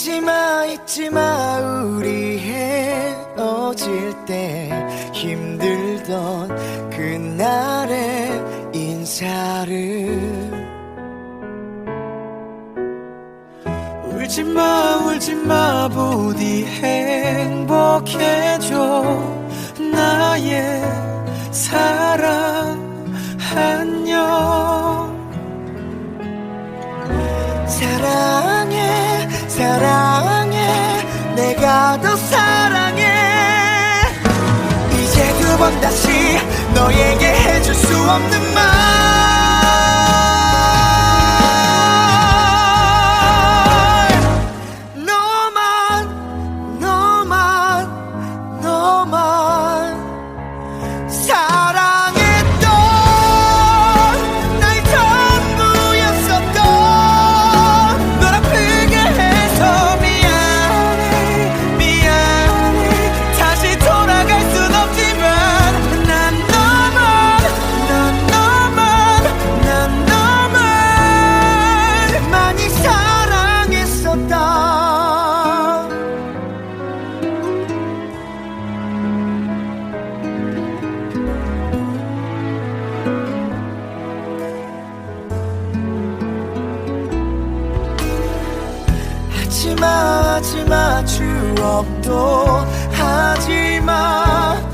잊지마 잊지마 우리 헤어질 때 힘들던 그날의 인사를. 울지마 울지마 부디 행복해져 나의 사 내가 더 사랑해. 이제 두 번 다시 너에게 해줄 수 하지마 하지마 추억도 하지마